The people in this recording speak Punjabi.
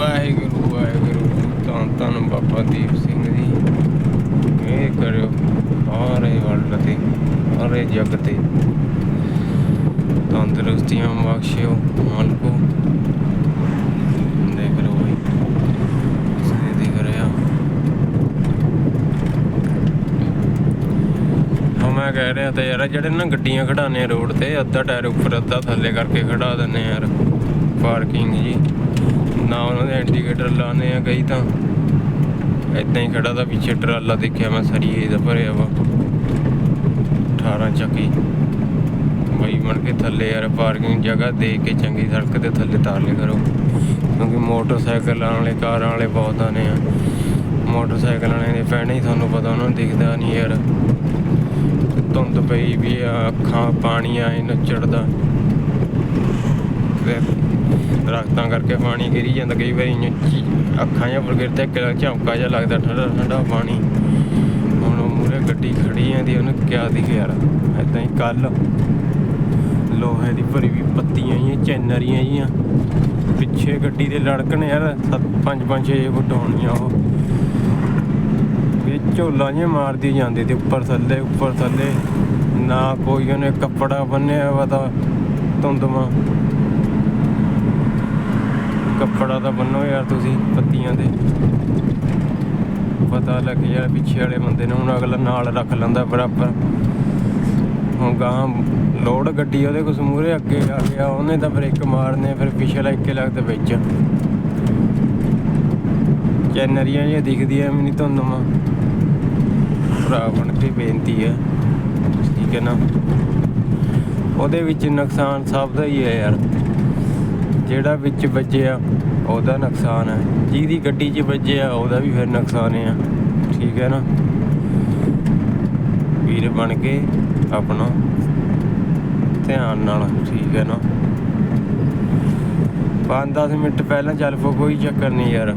ਵਾਹਿਗੁਰੂ ਵਾਹਿਗੁਰੂ ਤਾਂ ਤਾਂ ਬਾਬਾ ਦੀਪ ਸਿੰਘ ਜੀ। ਇਹ ਕਰਿਓ ਸਾਰੇ ਵਰਲਡ ਤੇ, ਸਾਰੇ ਜਗ ਤੇ। ਤੰਦਰੁਸਤੀਆਂ ਬਖਸ਼ਿਓ, ਮਾਲਕੋ। ਦੇਖ ਲਓ ਬਈ ਸਾਰੇ ਦੇਖ ਰਿਹਾ ਹਾਂ। ਮੈਂ ਕਹਿ ਰਿਹਾ ਤਾਂ ਯਾਰ, ਜਿਹੜੇ ਨਾ ਗੱਡੀਆਂ ਖੜਾਣੇ ਰੋਡ ਤੇ, ਅੱਧਾ ਟਾਇਰ ਉੱਪਰ, ਅੱਧਾ ਥੱਲੇ ਕਰਕੇ ਖੜਾ ਦਿੰਨੇ ਯਾਰ। ਪਾਰਕਿੰਗ ਜੀ। ਉਹਨਾਂ ਦੇ ਇੰਡੀਕੇਟਰ ਲਾਣੇ ਆ ਕਈ ਤਾਂ। ਇਦਾਂ ਹੀ ਖੜਾ ਦਾ ਪਿੱਛੇ ਟਰਾਲਾ ਦੇਖਿਆ ਮੈਂ ਸਰੀਏ ਦਾ ਭਰਿਆ ਵਾ। 18 ਚੱਕੀ। ਬਈ ਮੜ ਕੇ ਥੱਲੇ ਯਾਰ, ਪਾਰਕਿੰਗ ਜਗ੍ਹਾ ਦੇ ਕੇ ਚੰਗੀ ਸੜਕ ਤੇ ਥੱਲੇ ਤਾਰ ਲਿਆ ਕਰੋ। ਕਿਉਂਕਿ ਮੋਟਰਸਾਈਕਲ ਵਾਲੇ, ਕਾਰਾਂ ਵਾਲੇ ਬਹੁਤ ਆਨੇ ਆ। ਮੋਟਰਸਾਈਕਲ ਵਾਲਿਆਂ ਦੇ ਪੈਣੇ ਹੀ ਤੁਹਾਨੂੰ ਪਤਾ, ਉਹਨਾਂ ਨੂੰ ਦਿਖਦਾ ਨਹੀਂ ਯਾਰ। ਧੁੰਦ ਪਈ ਵੀ ਆ, ਅੱਖਾਂ, ਪਾਣੀ ਆਏ ਨੱਚੜਦਾ। ਦਰਖਤਾਂ ਕਰਕੇ ਪਾਣੀ ਗਿਰੀ ਜਾਂਦਾ, ਕਈ ਵਾਰੀ ਅੱਖਾਂ ਜਾਂ ਪਰ ਗਿਰਦਾ ਕਿ ਝਮਕਾ ਜਿਹਾ ਲੱਗਦਾ, ਠੰਡਾ ਠੰਡਾ ਪਾਣੀ। ਹੁਣ ਮੂਰੇ ਗੱਡੀ ਖੜੀ ਆਂਦੀ ਉਹਨੂੰ ਕਿਆ ਦਿਖ ਯਾਰ ਐਦਾਂ ਹੀ ਕੱਲ ਲੋਹੇ ਦੀ ਭਰੀ ਵੀ ਪੱਤੀਆਂ ਜੀਆਂ ਚੈਨਰੀਆਂ ਜੀਆਂ ਪਿੱਛੇ ਗੱਡੀ ਦੇ ਲੜਕਣ ਯਾਰ 5 5 6 ਫੁੱਟ ਹੋਣੀਆਂ ਉਹ। ਇਹ ਝੋਲਾ ਜਿਹਾ ਮਾਰਦੀ ਜਾਂਦੀ ਤੇ ਉੱਪਰ ਥੱਲੇ ਉੱਪਰ ਥੱਲੇ। ਨਾ ਕੋਈ ਉਹਨੇ ਕੱਪੜਾ ਬੰਨਿਆ ਵਾ ਤਾਂ ਧੁੰਦਮਾ ਕੱਪੜਾ ਤਾਂ ਬੰਨੋ ਯਾਰ ਤੁਸੀਂ ਪੱਤੀਆਂ ਦੇ ਪਤਾ ਲੱਗ ਜਾ ਪਿੱਛੇ ਵਾਲੇ ਬੰਦੇ ਨੂੰ, ਹੁਣ ਅਗਲਾ ਨਾਲ ਰੱਖ ਲੈਂਦਾ ਬਰਾਬਰ। ਹੁਣ ਗਾਂ ਲੋਡ ਗੱਡੀ ਉਹਦੇ ਕੋਲ ਸਮੂਰੇ ਅੱਗੇ ਆ ਗਿਆ, ਉਹਨੇ ਤਾਂ ਬ੍ਰੇਕ ਮਾਰਨੇ, ਫਿਰ ਪਿਛਲਾ ਇੱਕੇ ਲੱਗਦਾ ਵਿੱਚ। ਚੈਨਰੀਆਂ ਜਿਹੀਆਂ ਦਿਖਦੀਆਂ ਮੈਨੂੰ ਧੁੰਦਮਾ ਭਰਾ ਬਣ ਕੇ ਬੇਨਤੀ ਹੈ ਠੀਕ ਹੈ ਨਾ? ਉਹਦੇ ਵਿੱਚ ਨੁਕਸਾਨ ਸਭ ਦਾ ਹੀ ਹੈ ਯਾਰ। ਜਿਹੜਾ ਵਿੱਚ ਵੱਜਿਆ, ਉਹਦਾ ਨੁਕਸਾਨ ਹੈ। ਜਿਹਦੀ ਗੱਡੀ 'ਚ ਵੱਜਿਆ, ਉਹਦਾ ਵੀ ਫਿਰ ਨੁਕਸਾਨ ਹੈ ਠੀਕ ਹੈ ਨਾ? ਵੀਰ ਬਣ ਕੇ ਆਪਣਾ ਧਿਆਨ ਨਾਲ, ਠੀਕ ਹੈ ਨਾ? 5-10 ਮਿੰਟ ਪਹਿਲਾਂ ਚੱਲ ਪੋ ਕੋਈ ਚੱਕਰ ਨਹੀਂ ਯਾਰ।